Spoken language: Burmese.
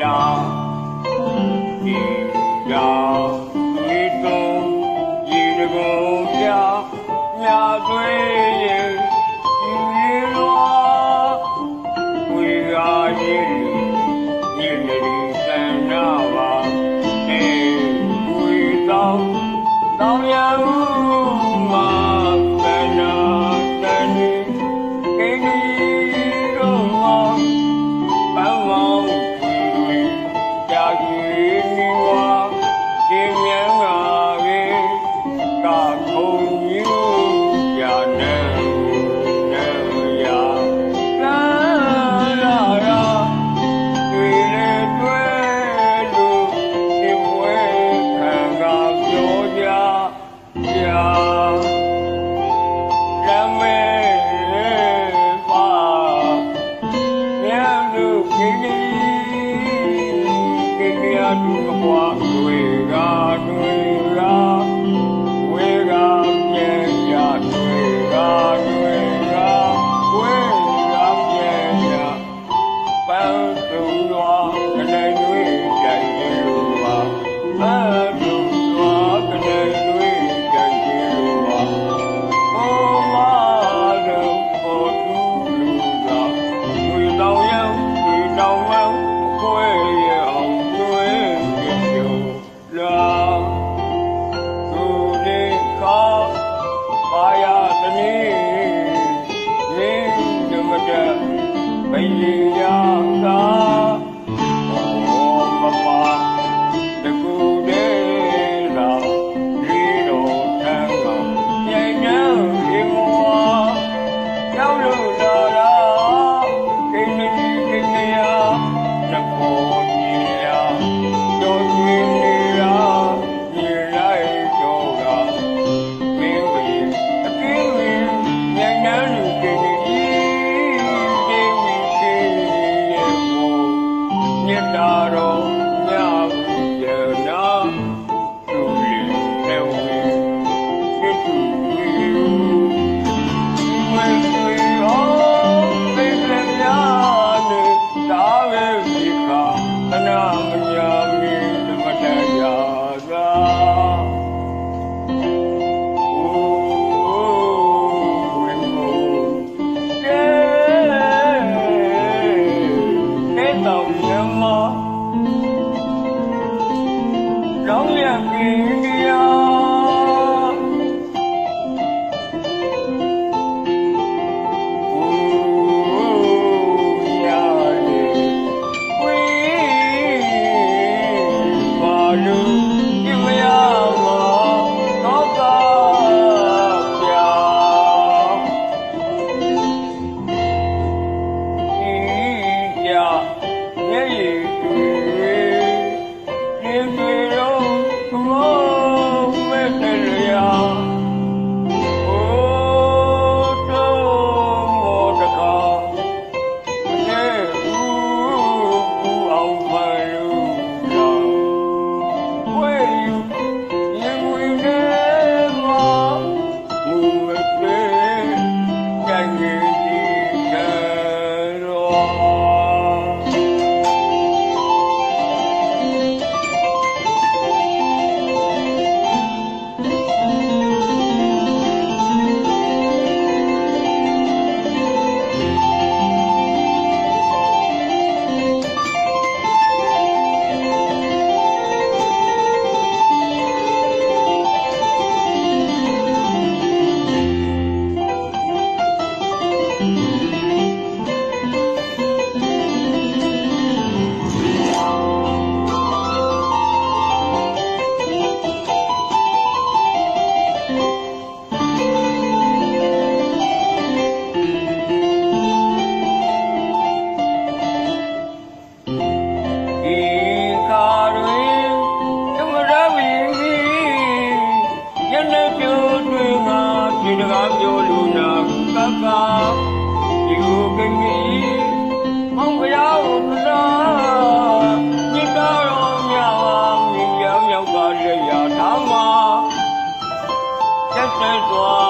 God, you God. ကျော်လူနာကိုကပ်ကာဒီကိုကင်းကြီးမောင်ဖျားကိုမလားညကားတော်များမြင်ရမြောက်ပါရရထားမှာတက်တဲ့စွာ